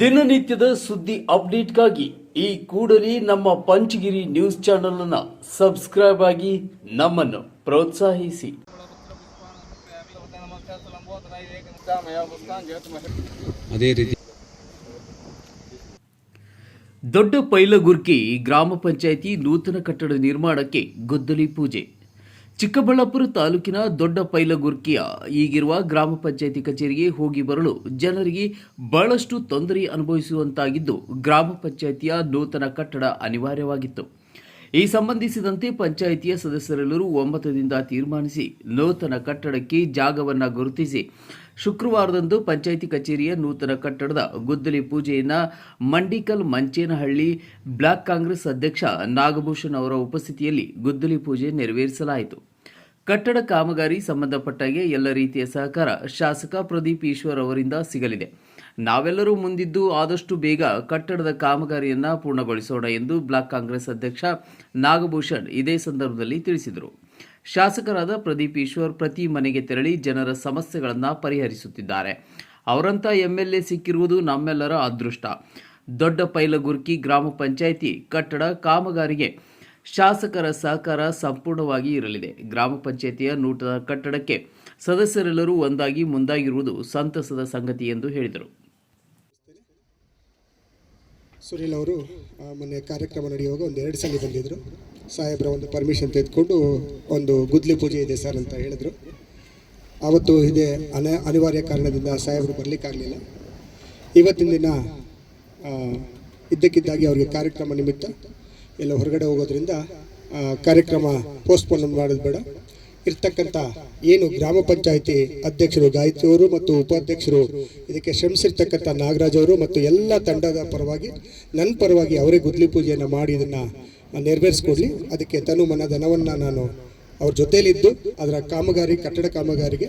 ದಿನನಿತ್ಯದ ಸುದ್ದಿ ಅಪ್ಡೇಟ್ಗಾಗಿ ಈ ಕೂಡಲೇ ನಮ್ಮ ಪಂಚಗಿರಿ ನ್ಯೂಸ್ ಚಾನೆಲ್ ಅನ್ನು ಸಬ್ಸ್ಕ್ರೈಬ್ ಆಗಿ ನಮ್ಮನ್ನು ಪ್ರೋತ್ಸಾಹಿಸಿ. ಅದೇ ರೀತಿ ದೊಡ್ಡ ಪೈಲಗುರ್ಕಿ ಗ್ರಾಮ ಪಂಚಾಯಿತಿ ನೂತನ ಕಟ್ಟಡ ನಿರ್ಮಾಣಕ್ಕೆ ಗುದ್ದಲಿ ಪೂಜೆ. ಚಿಕ್ಕಬಳ್ಳಾಪುರ ತಾಲೂಕಿನ ದೊಡ್ಡ ಪೈಲಗುರ್ಕಿಯ ಈಗಿರುವ ಗ್ರಾಮ ಪಂಚಾಯಿತಿ ಕಚೇರಿಗೆ ಹೋಗಿ ಬರಲು ಜನರಿಗೆ ಬಹಳಷ್ಟು ತೊಂದರೆ ಅನುಭವಿಸುವಂತಾಗಿದ್ದು ಗ್ರಾಮ ಪಂಚಾಯಿತಿಯ ನೂತನ ಕಟ್ಟಡ ಅನಿವಾರ್ಯವಾಗಿತ್ತು. ಈ ಸಂಬಂಧಿಸಿದಂತೆ ಪಂಚಾಯಿತಿಯ ಸದಸ್ಯರೆಲ್ಲರೂ ಒಮ್ಮತದಿಂದ ತೀರ್ಮಾನಿಸಿ ನೂತನ ಕಟ್ಟಡಕ್ಕೆ ಜಾಗವನ್ನು ಗುರುತಿಸಿ. ಶುಕ್ರವಾರದಂದು ಪಂಚಾಯಿತಿ ಕಚೇರಿಯ ನೂತನ ಕಟ್ಟಡದ ಗುದ್ದಲಿ ಪೂಜೆಯನ್ನ ಮಂಡಿಕಲ್ ಮಂಚೇನಹಳ್ಳಿ ಬ್ಲಾಕ್ ಕಾಂಗ್ರೆಸ್ ಅಧ್ಯಕ್ಷ ನಾಗಭೂಷಣ್ ಅವರ ಉಪಸ್ಥಿತಿಯಲ್ಲಿ ಗುದ್ದಲಿ ಪೂಜೆ ನೆರವೇರಿಸಲಾಯಿತು. ಕಟ್ಟಡ ಕಾಮಗಾರಿ ಸಂಬಂಧಪಟ್ಟಾಗೆ ಎಲ್ಲ ರೀತಿಯ ಸಹಕಾರ ಶಾಸಕ ಪ್ರದೀಪ್ ಈಶ್ವರ್ ಅವರಿಂದ ಸಿಗಲಿದೆ. ನಾವೆಲ್ಲರೂ ಮುಂದಿದ್ದು ಆದಷ್ಟು ಬೇಗ ಕಟ್ಟಡದ ಕಾಮಗಾರಿಯನ್ನು ಪೂರ್ಣಗೊಳಿಸೋಣ ಎಂದು ಬ್ಲಾಕ್ ಕಾಂಗ್ರೆಸ್ ಅಧ್ಯಕ್ಷ ನಾಗಭೂಷಣ್ ಇದೇ ಸಂದರ್ಭದಲ್ಲಿ ತಿಳಿಸಿದರು. ಶಾಸಕರಾದ ಪ್ರದೀಪ್ ಈಶ್ವರ್ ಪ್ರತಿ ಮನೆಗೆ ತೆರಳಿ ಜನರ ಸಮಸ್ಯೆಗಳನ್ನು ಪರಿಹರಿಸುತ್ತಿದ್ದಾರೆ. ಅವರಂತ ಎಂಎಲ್ಎ ಸಿಕ್ಕಿರುವುದು ನಮ್ಮೆಲ್ಲರ ಅದೃಷ್ಟ. ದೊಡ್ಡ ಪೈಲಗುರ್ಕಿ ಗ್ರಾಮ ಪಂಚಾಯಿತಿ ಕಟ್ಟಡ ಕಾಮಗಾರಿಗೆ ಶಾಸಕರ ಸಹಕಾರ ಸಂಪೂರ್ಣವಾಗಿ ಇರಲಿದೆ. ಗ್ರಾಮ ಪಂಚಾಯಿತಿಯ ನೂತನ ಕಟ್ಟಡಕ್ಕೆ ಸದಸ್ಯರೆಲ್ಲರೂ ಒಂದಾಗಿ ಮುಂದಾಗಿರುವುದು ಸಂತಸದ ಸಂಗತಿ ಎಂದು ಹೇಳಿದರು. ಸುನಿಲ್ ಅವರು ಮೊನ್ನೆ ಕಾರ್ಯಕ್ರಮ ನಡೆಯುವಾಗ ಒಂದು ಎರಡು ಸಲ ಬಂದಿದ್ದರು ಸಾಹೇಬ್ರ ಒಂದು ಪರ್ಮಿಷನ್ ತೆಗೆದುಕೊಂಡು ಒಂದು ಗುದ್ಲಿ ಪೂಜೆ ಇದೆ ಸರ್ ಅಂತ ಹೇಳಿದರು. ಆವತ್ತು ಇದೆ ಅನ, ಅನಿವಾರ್ಯ ಕಾರಣದಿಂದ ಸಾಹೇಬರು ಬರಲಿಕ್ಕಾಗಲಿಲ್ಲ ಇವತ್ತಿನ ದಿನ ಇದ್ದಕ್ಕಿದ್ದಾಗಿ ಅವರಿಗೆ ಕಾರ್ಯಕ್ರಮ ನಿಮಿತ್ತ ಎಲ್ಲ ಹೊರಗಡೆ ಹೋಗೋದ್ರಿಂದ ಕಾರ್ಯಕ್ರಮ ಪೋಸ್ಟ್ಪೋನ್ ಮಾಡೋದು ಬೇಡ. ಇರ್ತಕ್ಕಂಥ ಏನು ಗ್ರಾಮ ಪಂಚಾಯಿತಿ ಅಧ್ಯಕ್ಷರು ಗಾಯತ್ರಿ ಅವರು ಮತ್ತು ಉಪಾಧ್ಯಕ್ಷರು, ಇದಕ್ಕೆ ಶ್ರಮಿಸಿರ್ತಕ್ಕಂಥ ನಾಗರಾಜ್ ಅವರು ಮತ್ತು ಎಲ್ಲ ತಂಡದ ಪರವಾಗಿ ನನ್ನ ಪರವಾಗಿ ಅವರೇ ಗುದ್ಲಿ ಪೂಜೆಯನ್ನು ಮಾಡಿ ಇದನ್ನು ನೆರವೇರಿಸ್ಕೊಡ್ಲಿ. ಅದಕ್ಕೆ ತನು ಮನ ಧನವನ್ನು ನಾನು ಅವ್ರ ಜೊತೇಲಿದ್ದು ಅದರ ಕಾಮಗಾರಿ, ಕಟ್ಟಡ ಕಾಮಗಾರಿಗೆ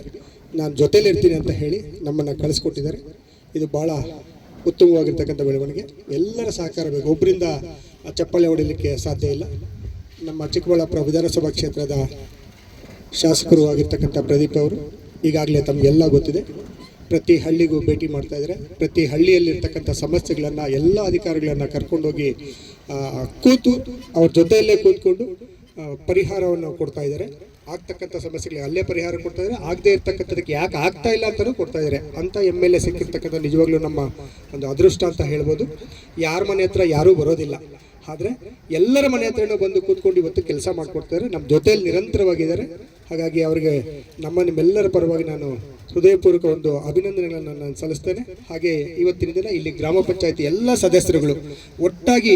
ನಾನು ಜೊತೇಲಿರ್ತೀನಿ ಅಂತ ಹೇಳಿ ನಮ್ಮನ್ನು ಕಳಿಸ್ಕೊಟ್ಟಿದ್ದಾರೆ. ಇದು ಭಾಳ ಉತ್ತಮವಾಗಿರ್ತಕ್ಕಂಥ ಬೆಳವಣಿಗೆ. ಎಲ್ಲರ ಸಹಕಾರ ಬೇಕು. ಒಬ್ಬರಿಂದ ಚಪ್ಪಾಳೆ ಹೊಡಿಲಿಕ್ಕೆ ಸಾಧ್ಯ ಇಲ್ಲ. ನಮ್ಮ ಚಿಕ್ಕಬಳ್ಳಾಪುರ ವಿಧಾನಸಭಾ ಕ್ಷೇತ್ರದ ಶಾಸಕರು ಆಗಿರ್ತಕ್ಕಂಥ ಪ್ರದೀಪ್ ಅವರು, ಈಗಾಗಲೇ ತಮಗೆಲ್ಲ ಗೊತ್ತಿದೆ. ಪ್ರತಿ ಹಳ್ಳಿಗೂ ಭೇಟಿ ಮಾಡ್ತಾ ಇದ್ದಾರೆ. ಪ್ರತಿ ಹಳ್ಳಿಯಲ್ಲಿರ್ತಕ್ಕಂಥ ಸಮಸ್ಯೆಗಳನ್ನು ಎಲ್ಲ ಅಧಿಕಾರಿಗಳನ್ನು ಕರ್ಕೊಂಡೋಗಿ ಕೂತು ಅವ್ರ ಜೊತೆಯಲ್ಲೇ ಕೂತ್ಕೊಂಡು ಪರಿಹಾರವನ್ನು ಕೊಡ್ತಾ ಇದ್ದಾರೆ. ಆಗ್ತಕ್ಕಂಥ ಸಮಸ್ಯೆಗಳಿಗೆ ಅಲ್ಲೇ ಪರಿಹಾರ ಕೊಡ್ತಾ ಇದ್ದಾರೆ. ಆಗದೇ ಇರ್ತಕ್ಕಂಥದಕ್ಕೆ ಯಾಕೆ ಆಗ್ತಾ ಇಲ್ಲ ಅಂತಲೂ ಕೊಡ್ತಾ ಇದ್ದಾರೆ. ಅಂತ ಎಂ ಎಲ್ ಎ ಸಿಕ್ಕಿರ್ತಕ್ಕಂಥ ನಿಜವಾಗ್ಲೂ ನಮ್ಮ ಒಂದು ಅದೃಷ್ಟ ಅಂತ ಹೇಳ್ಬೋದು. ಯಾರ ಮನೆ ಹತ್ರ ಯಾರೂ ಬರೋದಿಲ್ಲ. ಆದರೆ ಎಲ್ಲರ ಮನೆ ಹತ್ರನೂ ಬಂದು ಕೂತ್ಕೊಂಡು ಇವತ್ತು ಕೆಲಸ ಮಾಡಿಕೊಡ್ತಾರೆ ನಮ್ಮ ಜೊತೆಯಲ್ಲಿ ನಿರಂತರವಾಗಿದ್ದಾರೆ. ಹಾಗಾಗಿ ಅವರಿಗೆ ನಮ್ಮ ನಿಮ್ಮೆಲ್ಲರ ಪರವಾಗಿ ನಾನು ಹೃದಯಪೂರ್ವಕ ಒಂದು ಅಭಿನಂದನೆಗಳನ್ನು ನಾನು ಸಲ್ಲಿಸ್ತೇನೆ. ಹಾಗೆ ಇವತ್ತಿನ ದಿನ ಇಲ್ಲಿ ಗ್ರಾಮ ಪಂಚಾಯತಿ ಎಲ್ಲ ಸದಸ್ಯರುಗಳು ಒಟ್ಟಾಗಿ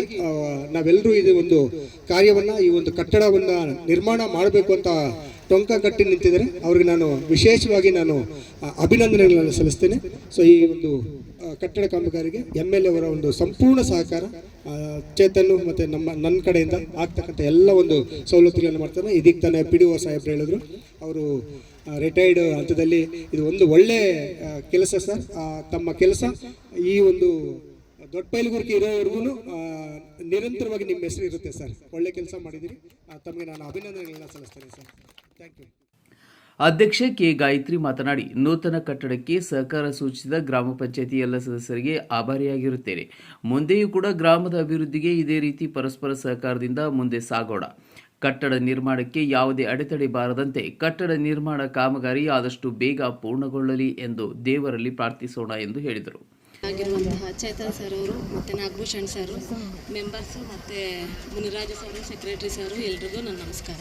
ನಾವೆಲ್ಲರೂ ಇದು ಒಂದು ಕಾರ್ಯವನ್ನು, ಈ ಒಂದು ಕಟ್ಟಡವನ್ನು ನಿರ್ಮಾಣ ಮಾಡಬೇಕು ಅಂತ ಟೊಂಕ ಕಟ್ಟಿ ನಿಂತಿದ್ದಾರೆ. ಅವ್ರಿಗೆ ನಾನು ವಿಶೇಷವಾಗಿ ನಾನು ಅಭಿನಂದನೆಗಳನ್ನು ಸಲ್ಲಿಸ್ತೇನೆ. ಸೊ ಈ ಒಂದು ಕಟ್ಟಡ ಕಾಮಗಾರಿಗೆ ಎಂ ಎಲ್ ಎ ಅವರ ಒಂದು ಸಂಪೂರ್ಣ ಸಹಕಾರ ಆ, ಚೇತನ್ ಮತ್ತು ನಮ್ಮ ನನ್ನ ಕಡೆಯಿಂದ ಆಗ್ತಕ್ಕಂಥ ಎಲ್ಲ ಒಂದು ಸವಲತ್ತುಗಳನ್ನು ಮಾಡ್ತಾನೆ. ಇದೀಗ ತಾನೇ ಪಿ ಡಿ ಒ ಸಾಹೇಬ್ರು ಹೇಳಿದ್ರು. ಅವರು ರಿಟೈರ್ಡ್ ಹಂತದಲ್ಲಿ ಇದು ಒಂದು ಒಳ್ಳೆ ಕೆಲಸ ಸರ್. ತಮ್ಮ ಕೆಲಸ. ಈ ಒಂದು ದೊಡ್ಡ ಪೈಲುಗುರ್ಕಿ ಇರೋವರೆಗೂ ನಿರಂತರವಾಗಿ ನಿಮ್ಮ ಹೆಸರು ಇರುತ್ತೆ ಸರ್. ಒಳ್ಳೆ ಕೆಲಸ ಮಾಡಿದ್ದೀರಿ. ತಮಗೆ ನಾನು ಅಭಿನಂದನೆಗಳನ್ನ ಸಲ್ಲಿಸ್ತೇನೆ ಸರ್. ಥ್ಯಾಂಕ್ ಯು ಅಧ್ಯಕ್ಷೆ ಕೆ ಗಾಯತ್ರಿ ಮಾತನಾಡಿ, ನೂತನ ಕಟ್ಟಡಕ್ಕೆ ಸಹಕಾರ ಸೂಚಿಸಿದ ಗ್ರಾಮ ಪಂಚಾಯತಿ ಎಲ್ಲ ಸದಸ್ಯರಿಗೆ ಆಭಾರಿಯಾಗಿರುತ್ತೇನೆ. ಮುಂದೆಯೂ ಕೂಡ ಗ್ರಾಮದ ಅಭಿವೃದ್ಧಿಗೆ ಇದೇ ರೀತಿ ಪರಸ್ಪರ ಸಹಕಾರದಿಂದ ಮುಂದೆ ಸಾಗೋಣ. ಕಟ್ಟಡ ನಿರ್ಮಾಣಕ್ಕೆ ಯಾವುದೇ ಅಡೆತಡೆ ಬಾರದಂತೆ ಕಟ್ಟಡ ನಿರ್ಮಾಣ ಕಾಮಗಾರಿ ಆದಷ್ಟು ಬೇಗ ಪೂರ್ಣಗೊಳ್ಳಲಿ ಎಂದು ದೇವರಲ್ಲಿ ಪ್ರಾರ್ಥಿಸೋಣ ಎಂದು ಹೇಳಿದರು. ಆಗಿರುವಂತಹ ಚೇತನ್ ಸರ್ ಅವರು ಮತ್ತು ನಾಗಭೂಷಣ್ ಸರ್, ಮೆಂಬರ್ಸು ಮತ್ತು ಮುನಿರಾಜು ಸರ್, ಸೆಕ್ರೆಟ್ರಿ ಸರ್, ಎಲ್ರಿಗೂ ನನ್ನ ನಮಸ್ಕಾರ.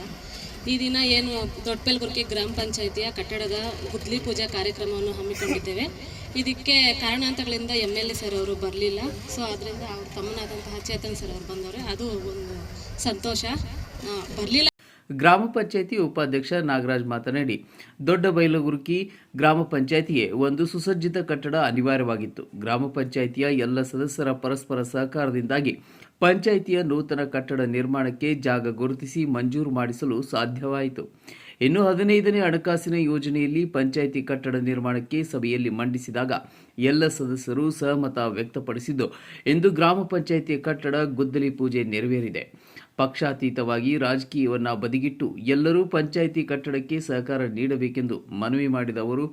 ಈ ದಿನ ಏನು ದೊಡ್ಡಪಲ್ಗುರ್ಕಿ ಗ್ರಾಮ ಪಂಚಾಯಿತಿಯ ಕಟ್ಟಡದ ಗುದ್ಲಿ ಪೂಜಾ ಕಾರ್ಯಕ್ರಮವನ್ನು ಹಮ್ಮಿಕೊಂಡಿದ್ದೇವೆ. ಇದಕ್ಕೆ ಕಾರಣಾಂತರಗಳಿಂದ ಎಂ ಎಲ್ ಎ ಸರ್ ಅವರು ಬರಲಿಲ್ಲ. ಸೊ ಅದರಿಂದ ಅವ್ರ ತಮ್ಮನಾದಂತಹ ಚೇತನ್ ಸರ್ ಅವರು ಬಂದವರು. ಅದು ಒಂದು ಸಂತೋಷ. ಬರಲಿಲ್ಲ. ಗ್ರಾಮ ಪಂಚಾಯಿತಿ ಉಪಾಧ್ಯಕ್ಷ ನಾಗರಾಜ್ ಮಾತನಾಡಿ, ದೊಡ್ಡ ಬೈಲಗುರುಕಿ ಗ್ರಾಮ ಪಂಚಾಯಿತಿಗೆ ಒಂದು ಸುಸಜ್ಜಿತ ಕಟ್ಟಡ ಅನಿವಾರ್ಯವಾಗಿತ್ತು. ಗ್ರಾಮ ಪಂಚಾಯಿತಿಯ ಎಲ್ಲ ಸದಸ್ಯರ ಪರಸ್ಪರ ಸಹಕಾರದಿಂದಾಗಿ ಪಂಚಾಯಿತಿಯ ನೂತನ ಕಟ್ಟಡ ನಿರ್ಮಾಣಕ್ಕೆ ಜಾಗ ಗುರುತಿಸಿ ಮಂಜೂರು ಮಾಡಿಸಲು ಸಾಧ್ಯವಾಯಿತು. ಇನ್ನು ಹದಿನೈದನೇ ಹಣಕಾಸಿನ ಯೋಜನೆಯಲ್ಲಿ ಪಂಚಾಯಿತಿ ಕಟ್ಟಡ ನಿರ್ಮಾಣಕ್ಕೆ ಸಭೆಯಲ್ಲಿ ಮಂಡಿಸಿದಾಗ ಎಲ್ಲ ಸದಸ್ಯರು ಸಹಮತ ವ್ಯಕ್ತಪಡಿಸಿದ್ದು, ಇಂದು ಗ್ರಾಮ ಪಂಚಾಯಿತಿಯ ಕಟ್ಟಡ ಗುದ್ದಲಿ ಪೂಜೆ ನೆರವೇರಿದೆ. ಪಕ್ಷಾತೀತವಾಗಿ ರಾಜಕೀಯವನ್ನು ಬದಿಗಿಟ್ಟು ಎಲ್ಲರೂ ಪಂಚಾಯಿತಿ ಕಟ್ಟಡಕ್ಕೆ ಸಹಕಾರ ನೀಡಬೇಕೆಂದು ಮನವಿ ಮಾಡಿದ ಅವರು,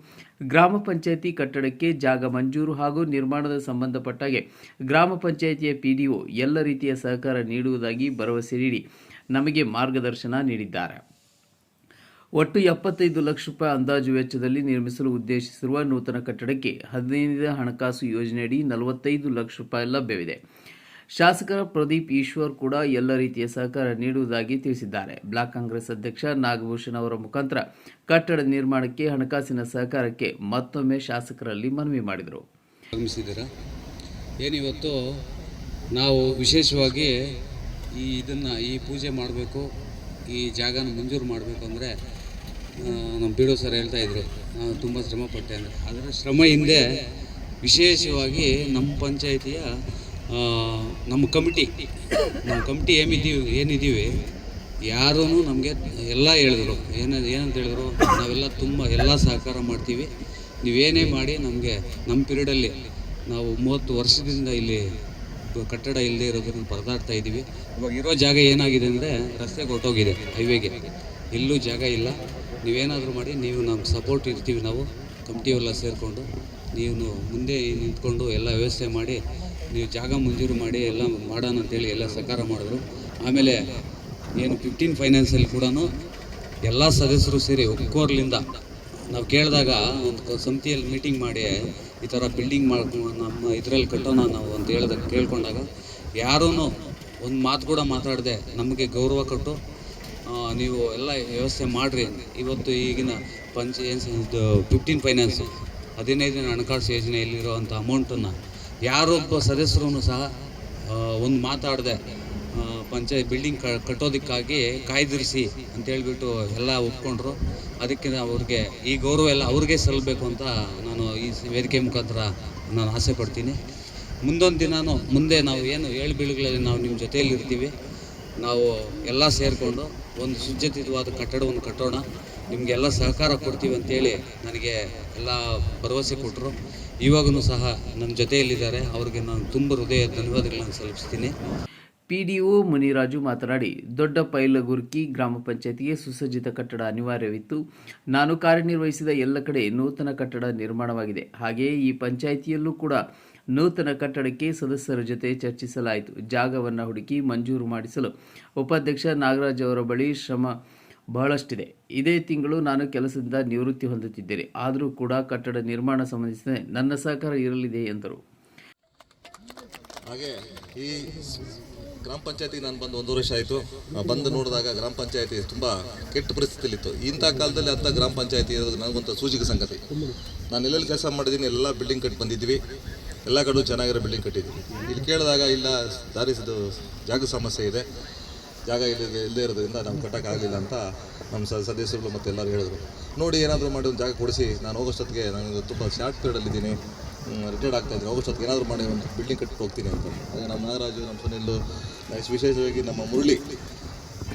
ಗ್ರಾಮ ಪಂಚಾಯಿತಿ ಕಟ್ಟಡಕ್ಕೆ ಜಾಗ ಮಂಜೂರು ಹಾಗೂ ನಿರ್ಮಾಣದ ಸಂಬಂಧಪಟ್ಟಾಗೆ ಗ್ರಾಮ ಪಂಚಾಯಿತಿಯ ಪಿಡಿಒ ಎಲ್ಲ ರೀತಿಯ ಸಹಕಾರ ನೀಡುವುದಾಗಿ ಭರವಸೆ ನೀಡಿ ನಮಗೆ ಮಾರ್ಗದರ್ಶನ ನೀಡಿದ್ದಾರೆ. ಒಟ್ಟು ಎಪ್ಪತ್ತೈದು ಲಕ್ಷ ರೂಪಾಯಿ ಅಂದಾಜು ವೆಚ್ಚದಲ್ಲಿ ನಿರ್ಮಿಸಲು ಉದ್ದೇಶಿಸಿರುವ ನೂತನ ಕಟ್ಟಡಕ್ಕೆ ಹದಿನೈದನೇ ಹಣಕಾಸು ಯೋಜನೆಯಡಿ ನಲವತ್ತೈದು ಲಕ್ಷ ರೂಪಾಯಿ ಲಭ್ಯವಿದೆ. ಶಾಸಕ ಪ್ರದೀಪ್ ಈಶ್ವರ್ ಕೂಡ ಎಲ್ಲ ರೀತಿಯ ಸಹಕಾರ ನೀಡುವುದಾಗಿ ತಿಳಿಸಿದ್ದಾರೆ. ಬ್ಲಾಕ್ ಕಾಂಗ್ರೆಸ್ ಅಧ್ಯಕ್ಷ ನಾಗಭೂಷಣ್ ಅವರ ಮುಖಾಂತರ ಕಟ್ಟಡ ನಿರ್ಮಾಣಕ್ಕೆ ಹಣಕಾಸಿನ ಸಹಕಾರಕ್ಕೆ ಮತ್ತೊಮ್ಮೆ ಶಾಸಕರಲ್ಲಿ ಮನವಿ ಮಾಡಿದರು. ಏನಿವತ್ತು ನಾವು ವಿಶೇಷವಾಗಿ ಈ ಇದನ್ನು ಈ ಪೂಜೆ ಮಾಡಬೇಕು, ಈ ಜಾಗನ ಮಂಜೂರು ಮಾಡಬೇಕು ಅಂದರೆ ನಮ್ಮ ಬೀಡೋ ಸರ್ ಹೇಳ್ತಾ ಇದ್ರು. ನಾನು ತುಂಬ ಶ್ರಮ ಪಟ್ಟೆ ಅಂದರೆ. ಅದರ ಶ್ರಮ ಹಿಂದೆ ವಿಶೇಷವಾಗಿ ನಮ್ಮ ಪಂಚಾಯಿತಿಯ ನಮ್ಮ ಕಮಿಟಿ ನಮ್ಮ ಕಮಿಟಿ ಏನಿದ್ದೀವಿ ಏನಿದ್ದೀವಿ ಯಾರೂ ನಮಗೆ ಎಲ್ಲ ಹೇಳಿದ್ರು. ಏನ, ಏನಂತ ಹೇಳಿದ್ರು? ನಾವೆಲ್ಲ ತುಂಬ ಎಲ್ಲ ಸಹಕಾರ ಮಾಡ್ತೀವಿ. ನೀವೇನೇ ಮಾಡಿ ನಮಗೆ ನಮ್ಮ ಪೀರಿಯಡಲ್ಲಿ ನಾವು ಮೂವತ್ತು ವರ್ಷದಿಂದ ಇಲ್ಲಿ ಕಟ್ಟಡ ಇಲ್ಲದೆ ಇರೋದ್ರಿಂದ ಪರದಾಡ್ತಾ ಇದ್ದೀವಿ. ಇವಾಗ ಇರೋ ಜಾಗ ಏನಾಗಿದೆ ಅಂದರೆ ರಸ್ತೆಗೆ ಹೊರಟೋಗಿದೆ, ಹೈವೇಗೆ. ಎಲ್ಲೂ ಜಾಗ ಇಲ್ಲ. ನೀವೇನಾದರೂ ಮಾಡಿ, ನೀವು ನಮ್ಮ ಸಪೋರ್ಟ್ ಇರ್ತೀವಿ ನಾವು ಕಮಿಟಿಯೆಲ್ಲ ಸೇರಿಕೊಂಡು ನೀವು ಮುಂದೆ ನಿಂತ್ಕೊಂಡು ಎಲ್ಲ ವ್ಯವಸ್ಥೆ ಮಾಡಿ ನೀವು ಜಾಗ ಮಂಜೂರು ಮಾಡಿ ಎಲ್ಲ ಮಾಡೋಣ ಅಂತೇಳಿ ಎಲ್ಲ ಸಹಕಾರ ಮಾಡಿದ್ರು. ಆಮೇಲೆ ಏನು ಫಿಫ್ಟೀನ್ ಫೈನಾನ್ಸಲ್ಲಿ ಕೂಡ ಎಲ್ಲ ಸದಸ್ಯರು ಸೇರಿ ಒಕ್ಕೋರ್ಲಿಂದ ನಾವು ಕೇಳಿದಾಗ ಒಂದು ಸಮಿತಿಯಲ್ಲಿ ಮೀಟಿಂಗ್ ಮಾಡಿ ಈ ಥರ ಬಿಲ್ಡಿಂಗ್ ಮಾಡ್ಕೊಂಡು ನಮ್ಮ ಇದರಲ್ಲಿ ಕಟ್ಟೋಣ ನಾವು ಅಂತ ಹೇಳ್ದಾಗ ಕೇಳ್ಕೊಂಡಾಗ ಯಾರೂ ಒಂದು ಮಾತು ಕೂಡ ಮಾತಾಡದೆ ನಮಗೆ ಗೌರವ ಕೊಟ್ಟು ನೀವು ಎಲ್ಲ ವ್ಯವಸ್ಥೆ ಮಾಡಿರಿ. ಇವತ್ತು ಈಗಿನ ಪಂಚ ಫಿಫ್ಟೀನ್ ಫೈನಾನ್ಸ್ ಹದಿನೈದನೇ ಹಣಕಾಸು ಯೋಜನೆಯಲ್ಲಿರುವಂಥ ಅಮೌಂಟನ್ನು ಯಾರೊಬ್ಬ ಸದಸ್ಯರೂ ಸಹ ಒಂದು ಮಾತಾಡದೆ ಪಂಚಾಯತ್ ಬಿಲ್ಡಿಂಗ್ ಕಟ್ಟೋದಕ್ಕಾಗಿ ಕಾಯ್ದಿರಿಸಿ ಅಂತ ಹೇಳ್ಬಿಟ್ಟು ಎಲ್ಲ ಒಪ್ಕೊಂಡ್ರು. ಅದಕ್ಕೆ ಅವ್ರಿಗೆ ಈ ಗೌರವ ಎಲ್ಲ ಅವ್ರಿಗೆ ಸಲ್ಲಬೇಕು ಅಂತ ನಾನು ಈ ವೇದಿಕೆ ಮುಖಾಂತರ ನಾನು ಆಸೆ ಪಡ್ತೀನಿ. ಮುಂದೊಂದು ದಿನಾನು ಮುಂದೆ ನಾವು ಏನು ಏಳು ಬೀಳುಗಳಲ್ಲಿ ನಾವು ನಿಮ್ಮ ಜೊತೆಯಲ್ಲಿ ಇರ್ತೀವಿ ನಾವು ಎಲ್ಲ ಸೇರಿಕೊಂಡು ಒಂದು ಸುಜ್ಜಿತವಾದ ಕಟ್ಟಡವನ್ನು ಕಟ್ಟೋಣ. ನಿಮಗೆಲ್ಲ ಸಹಕಾರ ಕೊಡ್ತೀವಿ ಅಂತೇಳಿ ನನಗೆ ಎಲ್ಲ ಭರವಸೆ ಕೊಟ್ಟರು ಇವಾಗೂ ಸಹ ನನ್ನ ಜೊತೆಯಲ್ಲಿದ್ದಾರೆ. ಅವರಿಗೆ ನಾನು ತುಂಬ ಹೃದಯ ಧನ್ಯವಾದಗಳನ್ನು ಸಲ್ಲಿಸ್ತೀನಿ. ಒ ಮುನಿರಾಜು ಮಾತನಾಡಿ, ದೊಡ್ಡ ಪೈಲಗುರ್ಕಿ ಗ್ರಾಮ ಪಂಚಾಯತಿಗೆ ಸುಸಜ್ಜಿತ ಕಟ್ಟಡ ಅನಿವಾರ್ಯವಿತ್ತು. ನಾನು ಕಾರ್ಯನಿರ್ವಹಿಸಿದ ಎಲ್ಲ ಕಡೆ ನೂತನ ಕಟ್ಟಡ ನಿರ್ಮಾಣವಾಗಿದೆ. ಹಾಗೆಯೇ ಈ ಪಂಚಾಯಿತಿಯಲ್ಲೂ ಕೂಡ ನೂತನ ಕಟ್ಟಡಕ್ಕೆ ಸದಸ್ಯರ ಜೊತೆ ಚರ್ಚಿಸಲಾಯಿತು. ಜಾಗವನ್ನು ಹುಡುಕಿ ಮಂಜೂರು ಮಾಡಿಸಲು ಉಪಾಧ್ಯಕ್ಷ ನಾಗರಾಜ್ ಅವರ ಬಳಿ ಶ್ರಮ ಬಹಳಷ್ಟಿದೆ. ಇದೇ ತಿಂಗಳು ನಾನು ಕೆಲಸದಿಂದ ನಿವೃತ್ತಿ ಹೊಂದುತ್ತಿದ್ದೇನೆ. ಆದರೂ ಕೂಡ ಕಟ್ಟಡ ನಿರ್ಮಾಣ ಸಂಬಂಧಿಸಿದಂತೆ ನನ್ನ ಸಹಕಾರ ಇರಲಿದೆ, ಎಂದರು. ಹಾಗೆ, ಈ ಗ್ರಾಮ ಪಂಚಾಯತಿಗೆ ನಾನು ಬಂದು ಒಂದು ವರ್ಷ ಆಯಿತು. ಬಂದು ನೋಡಿದಾಗ ಗ್ರಾಮ ಪಂಚಾಯತಿ ತುಂಬ ಕೆಟ್ಟ ಪರಿಸ್ಥಿತಿಯಲ್ಲಿತ್ತು. ಇಂಥ ಕಾಲದಲ್ಲಿ ಅಂಥ ಗ್ರಾಮ ಪಂಚಾಯತಿ ಇರೋದು ನನಗೊಂಥ ಸೂಚಿಕ ಸಂಗತಿ. ನಾನು ಎಲ್ಲೆಲ್ಲಿ ಕೆಲಸ ಮಾಡಿದ್ದೀನಿ, ಎಲ್ಲ ಬಿಲ್ಡಿಂಗ್ ಕಟ್ಟಿ ಬಂದಿದ್ವಿ ಎಲ್ಲ ಕಡೆ ಚೆನ್ನಾಗಿರೋ ಬಿಲ್ಡಿಂಗ್ ಕಟ್ಟಿದ್ವಿ ಇಲ್ಲಿ ಕೇಳಿದಾಗ ಇಲ್ಲ, ದಾರಿಸಿದ್ದು ಜಾಗ ಸಮಸ್ಯೆ ಇದೆ. ಜಾಗ ಇಲ್ಲದೆ ಇಲ್ಲದೆ ಇರೋದ್ರಿಂದ ನಾವು ಕಟ್ಟೋಕ್ಕಾಗಲಿಲ್ಲ ಅಂತ ನಮ್ಮ ಸ ಸದಸ್ಯರು ಮತ್ತು ಎಲ್ಲರೂ ಹೇಳಿದ್ರು. ನೋಡಿ ಏನಾದರೂ ಮಾಡಿ ಒಂದು ಜಾಗ ಕೊಡಿಸಿ. ನಾನು ಹೋಗೋಷ್ಟೊತ್ತಿಗೆ ನಾನು ತುಂಬ ಶಾರ್ಟ್ ಪೀರಿಯಡಲ್ಲಿದ್ದೀನಿ ರಿಟೈರ್ಡ್ ಆಗ್ತಾ ಇದ್ದೀನಿ. ಹೋಗೋಷ್ಟೊತ್ತಿಗೆ ಏನಾದರೂ ಮಾಡಿ ಒಂದು ಬಿಲ್ಡಿಂಗ್ ಕಟ್ಟಿ ಹೋಗ್ತೀನಿ ಅಂತ. ಅದೇ ನಮ್ಮ ನಾಗರಾಜು, ನಮ್ಮ ಸುನಿಲ್ಲು ವಿಶೇಷವಾಗಿ ನಮ್ಮ ಮುರಳಿ.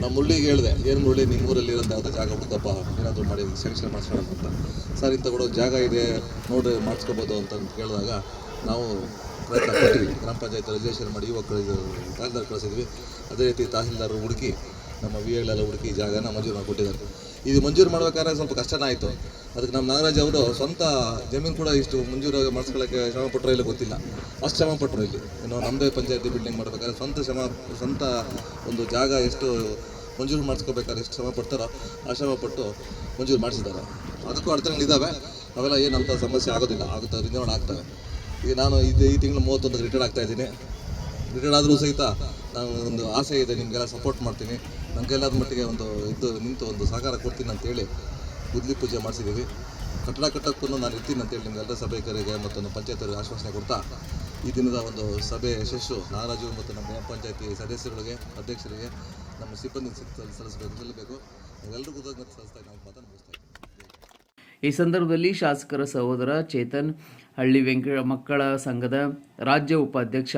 ನಮ್ಮ ಮುರಳಿಗೆ ಹೇಳಿದೆ, ಏನು ಮುರಳಿ ನಿಮ್ಮ ಊರಲ್ಲಿ ಇರೋದು ಯಾವುದೋ ಜಾಗ ಹುಡುಕಪ್ಪ ಏನಾದರೂ ಮಾಡಿ ಸ್ಯಾಂಕ್ಷನ್ ಮಾಡಿಸೋಣ ಅಂತ. ಸರ್ ಇಂಥ ಕೂಡ ಜಾಗ ಇದೆ. ನೋಡಿ ಮಾಡಿಸ್ಕೋಬೋದು ಅಂತ ಕೇಳಿದಾಗ ನಾವು ಪ್ರಯತ್ನ ಪಟ್ಟಿವಿ ಗ್ರಾಮ ಪಂಚಾಯತ್ ರಿಜಿಸ್ಟ್ರೇಷನ್ ಮಾಡಿ ಯುವಕರು ಇದು ತಹಸೀಲ್ದಾರ್ ಕಳಿಸಿದ್ವಿ. ಅದೇ ರೀತಿ ತಹಸೀಲ್ದಾರ್ ಹುಡುಕಿ, ನಮ್ಮ ವಿ ಎಗಳೆಲ್ಲ ಹುಡುಕಿ ಜಾಗನ ಮಂಜೂರು ಮಾಡಿಕೊಟ್ಟಿದ್ದಾರೆ. ಇದು ಮಂಜೂರು ಮಾಡ್ಬೇಕಾದ್ರೆ ಸ್ವಲ್ಪ ಕಷ್ಟನೇ ಆಯಿತು. ಅದಕ್ಕೆ ನಮ್ಮ ನಾಗರಾಜ್ ಅವರು ಸ್ವಂತ ಜಮೀನು ಕೂಡ ಇಷ್ಟು ಮಂಜೂರು ಮಾಡಿಸ್ಕೊಳ್ಳೋಕ್ಕೆ ಶ್ರಮ ಪಟ್ಟರು ಇಲ್ಲ ಗೊತ್ತಿಲ್ಲ. ಅಷ್ಟು ಶ್ರಮ ಪಟ್ಟರು ಇಲ್ಲಿ. ಇನ್ನು ನಮ್ಮದೇ ಪಂಚಾಯತಿ ಬಿಲ್ಡಿಂಗ್ ಮಾಡಬೇಕಾದ್ರೆ ಸ್ವಂತ ಶ್ರಮ, ಸ್ವಂತ ಒಂದು ಜಾಗ ಎಷ್ಟು ಮಂಜೂರು ಮಾಡಿಸ್ಕೋಬೇಕಾದ್ರೆ ಎಷ್ಟು ಶ್ರಮ ಪಡ್ತಾರೋ ಆ ಶ್ರಮ ಪಟ್ಟು ಮಂಜೂರು ಮಾಡಿಸಿದ್ದಾರೆ. ಅದಕ್ಕೂ ಅಡಚಣೆಗಳಿದ್ದಾವೆ. ಅವೆಲ್ಲ ಏನಂತ ಸಮಸ್ಯೆ ಆಗೋದಿಲ್ಲ. ಆಗುತ್ತೆ ಅದರಿಂದ ಆಗ್ತವೆ. ಈಗ ನಾನು ಇದು ಈ ತಿಂಗಳು ಮೂವತ್ತೊಂದಕ್ಕೆ ರಿಟೈರ್ಡ್ ಆಗ್ತಾ ಇದ್ದೀನಿ. ರಿಟೈರ್ಡ್ ಆದರೂ ಸಹಿತ ನಾನು ಒಂದು ಆಸೆ ಇದೆ, ನಿಮಗೆಲ್ಲ ಸಪೋರ್ಟ್ ಮಾಡ್ತೀನಿ. ನನ್ನ ಕೈಲಾದ ಮಟ್ಟಿಗೆ ಒಂದು ಇದು ನಿಂತು ಒಂದು ಸಹಕಾರ ಕೊಡ್ತೀನಿ ಅಂತೇಳಿ ಗುದ್ಲಿ ಪೂಜೆ ಮಾಡಿಸಿದ್ದೀವಿ. ಕಟ್ಟಡ ಕಟ್ಟಕ್ಕೂ ನಾನು ಇರ್ತೀನಿ ಅಂತೇಳಿ ಸಭೆ ಸಭೆಕರಿಗೆ ಮತ್ತು ನಮ್ಮ ಪಂಚಾಯತರಿಗೆ ಆಶ್ವಾಸನೆ ಕೊಡ್ತಾ ಈ ದಿನದ ಒಂದು ಸಭೆ ಯಶಸ್ಸು ನಾರಾಜು ಮತ್ತು ನಮ್ಮ ಗ್ರಾಮ ಪಂಚಾಯತಿ ಸದಸ್ಯರುಗಳಿಗೆ, ಅಧ್ಯಕ್ಷರಿಗೆ, ನಮ್ಮ ಸಿಬ್ಬಂದಿ ಸಲ್- ಸಲ್ಲಿಸಬೇಕು ಸಲ್ಲಬೇಕು ಎಲ್ಲರಿಗೂ ಕೃತಜ್ಞತೆ ಸಲ್ಲಿಸ್ತಾ ನಾವು ಮಾತನ್ನು ಈ ಸಂದರ್ಭದಲ್ಲಿ ಶಾಸಕರ ಸಹೋದರ ಚೇತನ್ ಹಳ್ಳಿ ವೆಂಕ ಮಕ್ಕಳ ಸಂಘದ ರಾಜ್ಯ ಉಪಾಧ್ಯಕ್ಷ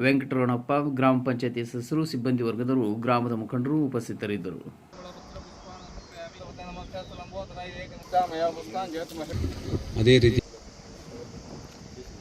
ವೆಂಕಟರಮಣಪ್ಪ ಗ್ರಾಮ ಪಂಚಾಯತಿ ಸದಸ್ಯರು, ಸಿಬ್ಬಂದಿ ವರ್ಗದವರು, ಗ್ರಾಮದ ಮುಖಂಡರು ಉಪಸ್ಥಿತರಿದ್ದರು. ಅದೇ ರೀತಿ